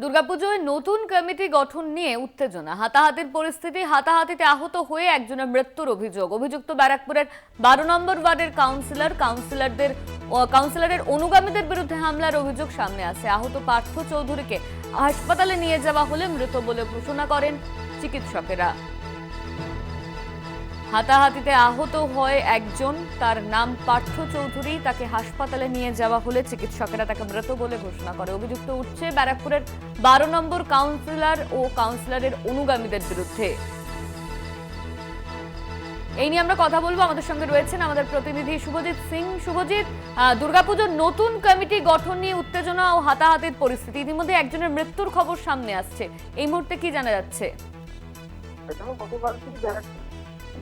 দুর্গাপুজোয় নতুন কমিটি গঠন নিয়ে উত্তেজনা। হাতাহাতির পরিস্থিতি, হাতাহাতিতে আহত হয়ে একজনের মৃত্যুর অভিযোগ। অভিযুক্ত ব্যারাকপুরের বারো নম্বর ওয়ার্ডের কাউন্সিলর, কাউন্সিলরদের কাউন্সিলরের অনুগামীদের বিরুদ্ধে হামলার অভিযোগ সামনে আছে। আহত পার্থ চৌধুরীকে হাসপাতালে নিয়ে যাওয়া হলে মৃত বলে ঘোষণা করেন চিকিৎসকেরা। হাতাহাতিতে আহত হয় একজন, তার নাম পার্থ চৌধুরী, তাকে হাসপাতালে নিয়ে যাওয়া হলে চিকিৎসকেরা তাকে মৃত বলে ঘোষণা করে। অভিযুক্ত উঠছে ব্যারাকপুরের বারো নম্বর কাউন্সিলর ও কাউন্সিলরের অনুগামীদের বিরুদ্ধে। এই নিয়ে আমরা কথা বলব। আমাদের সঙ্গে রয়েছেন আমাদের প্রতিনিধি শুভজিৎ সিং। শুভজিৎ দুর্গাপুজোর নতুন কমিটি গঠন নিয়ে উত্তেজনা ও হাতাহাতির পরিস্থিতি। ইতিমধ্যে একজনের মৃত্যুর খবর সামনে আসছে। এই মুহূর্তে কি জানা যাচ্ছে।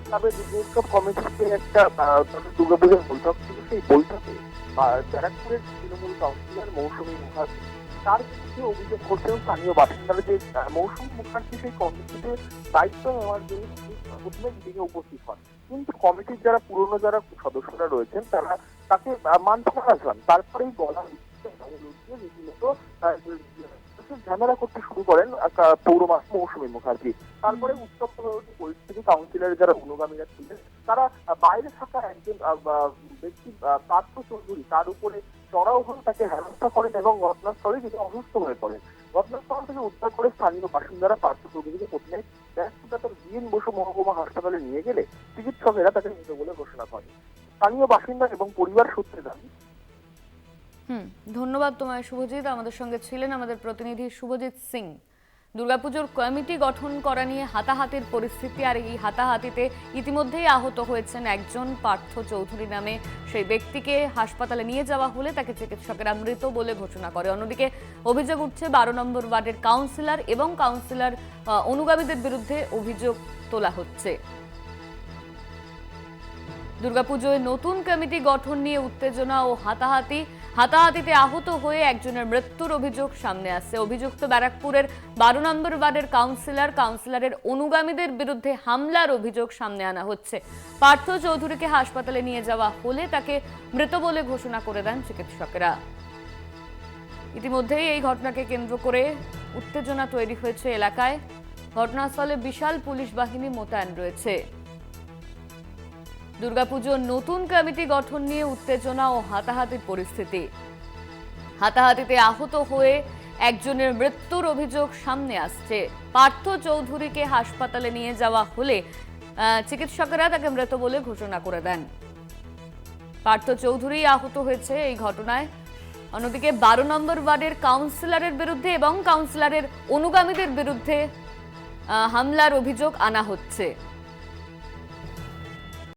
ক্লাবের দুর্গোৎসব কমিটিতে একটা দুর্গাপুজোর বৈঠক ছিল, সেই বৈঠকে ব্যারাকপুরের তৃণমূল কাউন্সিলর মৌসুমী মুখার্জি, তার বিরুদ্ধে অভিযোগ করছেন স্থানীয় বাসিন্দারা যে মৌসুমী মুখার্জি সেই কমিটিতে দায়িত্ব নেওয়ার জন্য প্রথমে মিটিংয়ে উপস্থিত হন। কিন্তু কমিটির যারা পুরনো যারা সদস্যরা রয়েছেন, তারা তাকে মানতে নারাজ হন। তারপরেই বলা রীতিমতো আহ, ঝামেলা করতে শুরু করেন পৌরমাস মৌসুমী মুখার্জি তারপরে উত্তপ্ত হয়ে ওঠে পরিস্থিতি কাউন্সিলরের যারা অনুগামীরা ছিলেন তারা বাইরে থাকা একজন ব্যক্তি পার্থ চৌধুরী তার উপরে চড়াও হয়ে তাকে হেনস্থা করেন এবং ঘটনাস্থলে তিনি অসুস্থ হয়ে পড়েন। ঘটনাস্থল থেকে উদ্ধার করে স্থানীয় বাসিন্দারা পার্থ চৌধুরীকে প্রথমে ব্যস্ততার বিএন বসু মহকুমা হাসপাতালে নিয়ে গেলে চিকিৎসকেরা তাকে মৃত বলে ঘোষণা করেন। স্থানীয় বাসিন্দা এবং পরিবার সূত্রে দাবি হুম, ধন্যবাদ তোমায় শুভজিৎ। আমাদের সঙ্গে ছিলেন আমাদের প্রতিনিধি শুভজিৎ সিং। দুর্গাপুজোর কমিটি গঠন করা নিয়ে হাতাহাতির পরিস্থিতি আর এই হাতাহাতিতে ইতিমধ্যেই আহত হয়েছেন একজন পার্থ চৌধুরী নামে। সেই ব্যক্তিকে হাসপাতালে নিয়ে যাওয়া হলে তাকে চিকিৎসকেরা মৃত বলে ঘোষণা করে। অন্যদিকে অভিযোগ উঠছে, বারো নম্বর ওয়ার্ডের কাউন্সিলর এবং কাউন্সিলর অনুগামীদের বিরুদ্ধে অভিযোগ তোলা হচ্ছে। দুর্গাপুজোয় নতুন কমিটি গঠন নিয়ে উত্তেজনা ও হাতাহাতি। হাতাহাতিতে আহত হয়ে একজনের মৃত্যুর অভিযোগ সামনে আসছে। অভিযুক্ত ব্যারাকপুরের বারো নম্বর ওয়ার্ডের কাউন্সিলর, কাউন্সিলরের অনুগামীদের বিরুদ্ধে হামলার অভিযোগ সামনে আনা হচ্ছে। পার্থ চৌধুরীকে হাসপাতালে নিয়ে যাওয়া হলে তাকে মৃত বলে ঘোষণা করে দেন চিকিৎসকেরা। ইতিমধ্যেই এই ঘটনাকে কেন্দ্র করে উত্তেজনা তৈরি হয়েছে এলাকায়। ঘটনাস্থলে বিশাল পুলিশ বাহিনী মোতায়েন রয়েছে। দুর্গাপুজোর নতুন কমিটি গঠন নিয়ে উত্তেজনা ও হাতাহাতির পরিস্থিতি। হাতাহাতিতে আহত হয়ে একজনের মৃত্যুর অভিযোগ সামনে আসছে। পার্থ চৌধুরীকে হাসপাতালে নিয়ে যাওয়া হলে চিকিৎসকেরা তাকে মৃত বলে ঘোষণা করে দেন। পার্থ চৌধুরী আহত হয়েছে এই ঘটনায়। অন্যদিকে বারো নম্বর ওয়ার্ডের কাউন্সিলরের বিরুদ্ধে এবং কাউন্সিলরের অনুগামীদের বিরুদ্ধে হামলার অভিযোগ আনা হচ্ছে।